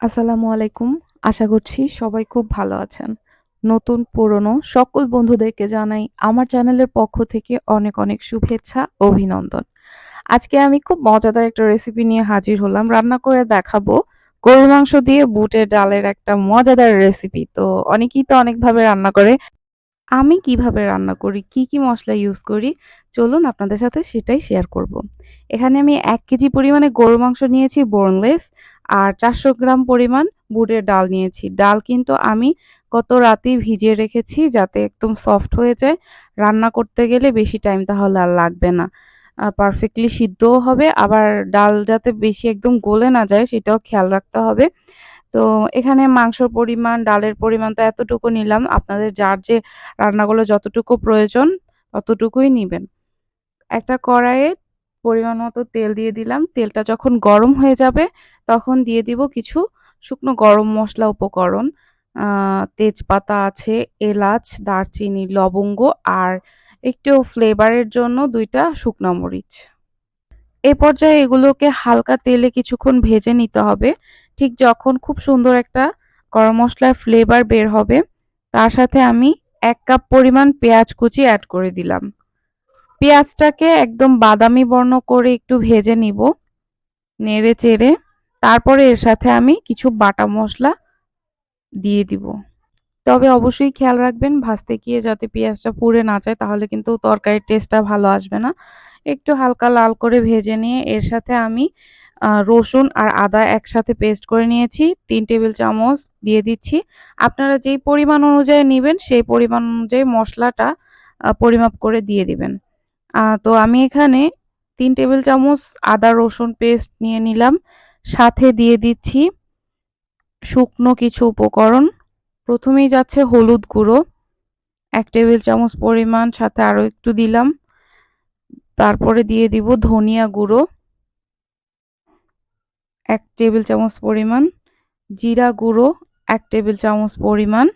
আসসালামু আলাইকুম। আশা করছি সবাই খুব ভালো আছেন। নতুন পুরনো সকল বন্ধুদেরকে জানাই আমার চ্যানেলের পক্ষ থেকে অনেক, অনেক শুভেচ্ছা, অভিনন্দন। আজকে আমি খুব মজাদার একটা রেসিপি নিয়ে হাজির হলাম। রান্না করে দেখাবো গরুর মাংস দিয়ে বুটের ডালের একটা মজাদার রেসিপি। তো অনেকেই তো অনেকভাবে রান্না করে। আমি কীভাবে রান্না করি, কি, কি মশলা ইউজ করি, চলুন আপনাদের সাথে সেটাই শেয়ার করব। এখানে আমি এক কেজি পরিমাণে গরুর মাংস নিয়েছি বোনলেস আর ৪০০ গ্রাম পরিমাণ বুটের ডাল নিয়েছি। ডাল কিন্তু আমি গত রাতেই ভিজিয়ে রেখেছি যাতে একদম সফট হয়ে যায়। রান্না করতে গেলে বেশি টাইম তাহলে আর লাগবে না। পারফেক্টলি সিদ্ধও হবে আবার ডাল যাতে বেশি একদম গলে না যায় সেটাও খেয়াল রাখতে হবে। তো এখানে মাংসর পরিমাণ, ডালের পরিমাণ তো এতটুকু নিলাম। আপনাদের যার যে রান্নাগুলো যতটুকু প্রয়োজন ততটুকুই নিবেন। একটা কড়াইয়ে পরিমাণ মতো তেল দিয়ে দিলাম। তেলটা যখন গরম হয়ে যাবে তখন দিয়ে দিব কিছু শুকনো গরম মশলা উপকরণ। তেজপাতা আছে, এলাচ, দারচিনি, লবঙ্গ আর একটু ফ্লেভারের জন্য দুইটা শুকনো মরিচ। এ পর্যায়ে এগুলোকে হালকা তেলে কিছুক্ষণ ভেজে নিতে হবে। ঠিক যখন খুব সুন্দর একটা গরম মসলার ফ্লেভার বের হবে তার সাথে আমি এক কাপ পরিমাণ পেঁয়াজ কুচি অ্যাড করে দিলাম। পেঁয়াজটাকে একদম বাদামি বর্ণ করে একটু ভেজে নিব, নেড়ে চেড়ে। তারপরে এর সাথে আমি কিছু বাটা মশলা দিয়ে দিব। তবে অবশ্যই খেয়াল রাখবেন, ভাজতে গিয়ে যাতে পেঁয়াজটা পুড়ে না যায়, তাহলে কিন্তু তরকারির টেস্টটা ভালো আসবে না। একটু হালকা লাল করে ভেজে নিয়ে এর সাথে আমি রসুন আর আদা একসাথে পেস্ট করে নিয়েছি। তিন টেবিল চামচ দিয়ে দিচ্ছি। আপনারা যেই পরিমাণ অনুযায়ী নেবেন, সেই পরিমাণ অনুযায়ী মশলাটা পরিমাপ করে দিয়ে দিবেন। তো আমি এখানে তিন টেবিল চামচ আদা, রসুন পেস্ট নিয়ে নিলাম। সাথে দিয়ে দিচ্ছি শুকনো কিছু উপকরণ। প্রথমেই যাচ্ছে হলুদ গুঁড়ো। এক টেবিল চামচ পরিমাণ, সাথে আরও একটু দিলাম। তারপরে দিয়ে দিব ধনিয়া গুঁড়ো। এক টেবিল চামচ পরিমাণ জিরা গুঁড়ো, এক টেবিল চামচ পরিমাণ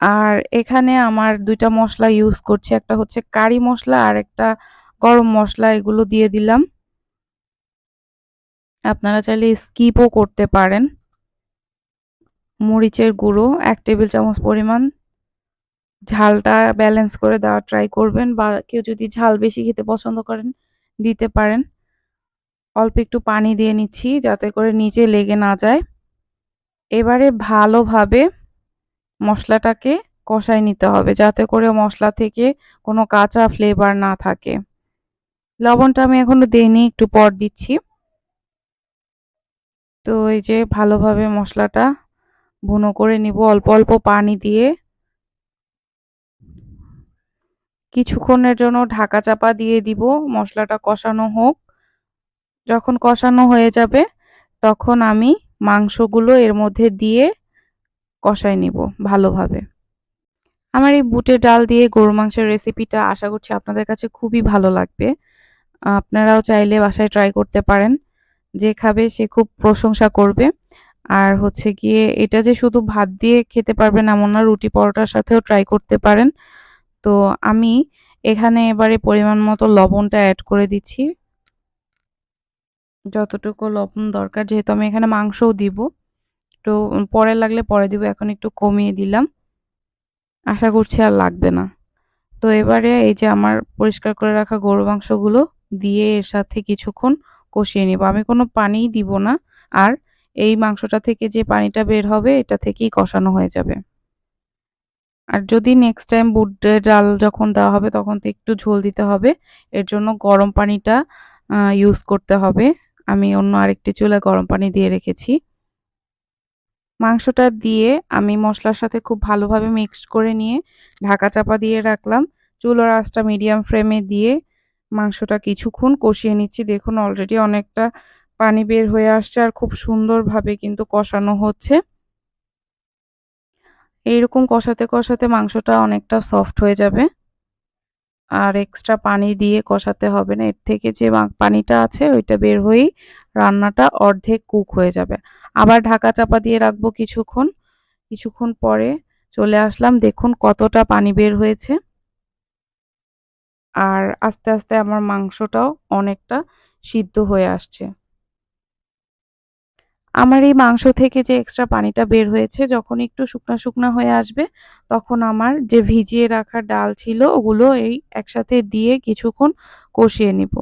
আর এখানে আমার দুইটা মশলা ইউজ করছি। একটা হচ্ছে কারি মশলা আর একটা গরম মশলা, এগুলো দিয়ে দিলাম। আপনারা চাইলে স্কিপও করতে পারেন। মরিচের গুঁড়ো, এক টেবিল চামচ পরিমাণ। ঝালটা ব্যালেন্স করে দেওয়ার ট্রাই করবেন বা কেউ যদি ঝাল বেশি খেতে পছন্দ করেন, দিতে পারেন। অল্প একটু পানি দিয়ে নিচ্ছি যাতে করে নিচে লেগে না যায়। এবারে ভালোভাবে মশলাটাকে কষাই নিতে হবে যাতে করে মশলা থেকে কোনো কাঁচা ফ্লেভার না থাকে। লবণটা আমি এখনও দিইনি, একটু পর দিচ্ছি। তো এই যে ভালোভাবে মশলাটা বুনো করে নিব, অল্প অল্প পানি দিয়ে। কিছুক্ষণের জন্য ঢাকা চাপা দিয়ে দিব, মশলাটা কষানো হোক। যখন কষানো হয়ে যাবে, তখন আমি মাংসগুলো এর মধ্যে দিয়ে কষাই নিব ভালোভাবে। আমার এই বুটের ডাল দিয়ে গরু মাংসের রেসিপিটা আশা করছি আপনাদের কাছে খুবই ভালো লাগবে। আপনারাও চাইলে বাসায় ট্রাই করতে পারেন। যে খাবে সে খুব প্রশংসা করবে। আর হচ্ছে গিয়ে এটা যে শুধু ভাত দিয়ে খেতে পারবেন এমন না, রুটি পরোটার সাথেও ট্রাই করতে পারেন। তো আমি এখানে এবারে পরিমাণ মতো লবণটা অ্যাড করে দিচ্ছি। যতটুকু লবণ দরকার, যেহেতু আমি এখানে মাংসও দিব। একটু পরে লাগলে পরে দিব, এখন একটু কমিয়ে দিলাম। আশা করছি আর লাগবে না। তো এবারে এই যে আমার পরিষ্কার করে রাখা গরু মাংসগুলো দিয়ে এর সাথে কিছুক্ষণ কষিয়ে নিব। আমি কোনো পানিই দিব না, আর এই মাংসটা থেকে যে পানিটা বের হবে, এটা থেকেই কষানো হয়ে যাবে। আর যদি নেক্সট টাইম বুটের ডাল যখন দেওয়া হবে, তখন তো একটু ঝোল দিতে হবে। এর জন্য গরম পানিটা ইউজ করতে হবে। আমি অন্য আরেকটি চুলায় গরম পানি দিয়ে রেখেছি। মাংসটা দিয়ে আমি মশলার সাথে খুব ভালোভাবে মিক্সড করে নিয়ে ঢাকা চাপা দিয়ে রাখলাম। চুলোর আঁচটা মিডিয়াম ফ্লেমে দিয়ে মাংসটা কিছুক্ষণ কষিয়ে নিচ্ছি। দেখুন অলরেডি অনেকটা পানি বের হয়ে আসছে আর খুব সুন্দরভাবে কিন্তু কষানো হচ্ছে। এইরকম কষাতে কষাতে মাংসটা অনেকটা সফট হয়ে যাবে। আর এক্সট্রা পানি দিয়ে কষাতে হবে না। এর থেকে যে পানিটা আছে ওইটা বের হয়েই রান্নাটা অর্ধেক কুক হয়ে যাবে। আবার ঢাকা চাপা দিয়ে রাখব কিছুক্ষণ। কিছুক্ষণ পরে চলে আসলাম। দেখুন কতটা পানি বের হয়েছে। আর আস্তে আস্তে আমার মাংসটাও অনেকটা সিদ্ধ হয়ে আসছে। আমার এই মাংস থেকে যে এক্সট্রা পানিটা বের হয়েছে, যখন একটু শুকনা শুকনা হয়ে আসবে, তখন আমার যে ভিজিয়ে রাখা ডাল ছিল, ওগুলো এই একসাথে দিয়ে কিছুক্ষণ কষিয়ে নিব।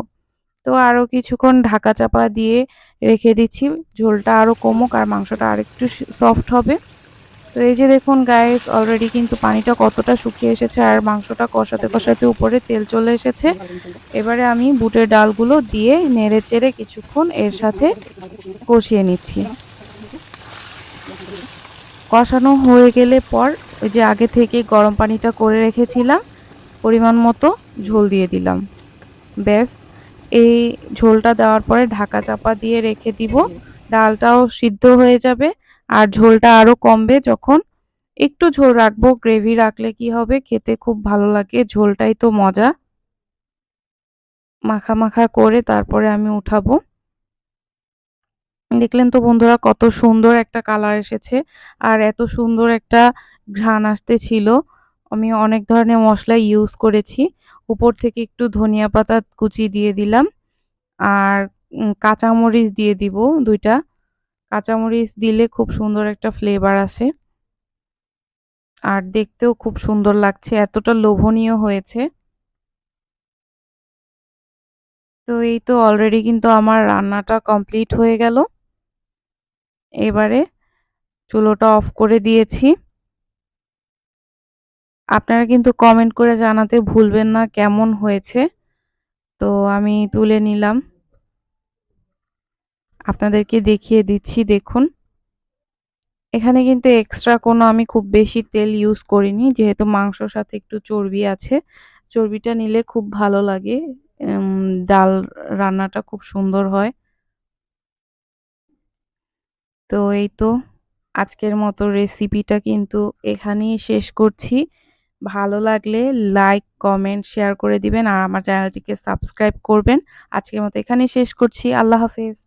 তো আরও কিছুক্ষণ ঢাকা চাপা দিয়ে রেখে দিচ্ছি। ঝোলটা আরও কমুক আর মাংসটা আরেকটু সফট হবে। তো এই যে দেখুন গায়েস অলরেডি কিন্তু পানিটা কতটা শুকিয়ে এসেছে আর মাংসটা কষাতে কষাতে উপরে তেল চলে এসেছে। এবারে আমি বুটের ডালগুলো দিয়ে নেড়ে চেড়ে কিছুক্ষণ এর সাথে কষিয়ে নিচ্ছি। কষানো হয়ে গেলে পর ওই যে আগে থেকে গরম পানিটা করে রেখেছিলাম, পরিমাণ মতো ঝোল দিয়ে দিলাম। ব্যাস। এই ঝোলটা দেওয়ার পরে ঢাকা চাপা দিয়ে রেখে দিব। ডালটাও সিদ্ধ হয়ে যাবে আর ঝোলটা আরও কমবে যখন একটু ঝোল রাখব। গ্রেভি রাখলে কি হবে? খেতে খুব ভালো লাগে, ঝোলটাই তো মজা। মাখা মাখা করে তারপরে আমি উঠাবো। দেখলেন তো বন্ধুরা কত সুন্দর একটা কালার এসেছে আর এত সুন্দর একটা ঘ্রাণ আসতে ছিল। আমি অনেক ধরনের মশলা ইউজ করেছি। উপর থেকে একটু ধনিয়া পাতা কুচি দিয়ে দিলাম। আর কাঁচামরিচ দিয়ে দিব দুইটা। কাঁচামরিচ দিলে খুব সুন্দর একটা ফ্লেভার আসে। আর দেখতেও খুব সুন্দর লাগছে, এতটা লোভনীয় হয়েছে। তো এই তো অলরেডি কিন্তু আমার রান্নাটা কমপ্লিট হয়ে গেল। এবারে চুলোটা অফ করে দিয়েছি। আপনারা কিন্তু কমেন্ট করে জানাতে ভুলবেন না কেমন হয়েছে। তো আমি তুলে নিলাম। আপনাদেরকে দেখিয়ে দিচ্ছি, দেখুন। এখানে কিন্তু এক্সট্রা কোনো আমি খুব বেশি তেল ইউজ করিনি, যেহেতু মাংসর সাথে একটু চর্বি আছে। চর্বিটা নিলে খুব ভালো লাগে। ডাল রান্নাটা খুব সুন্দর হয়। তো এই তো আজকের মতো রেসিপিটা কিন্তু এখানেই শেষ করছি। ভালো লাগলে লাইক কমেন্ট শেয়ার করে দিবেন আর আমার চ্যানেলটিকে সাবস্ক্রাইব করবেন। আজকের মতো এখানেই শেষ করছি। আল্লাহ হাফেজ।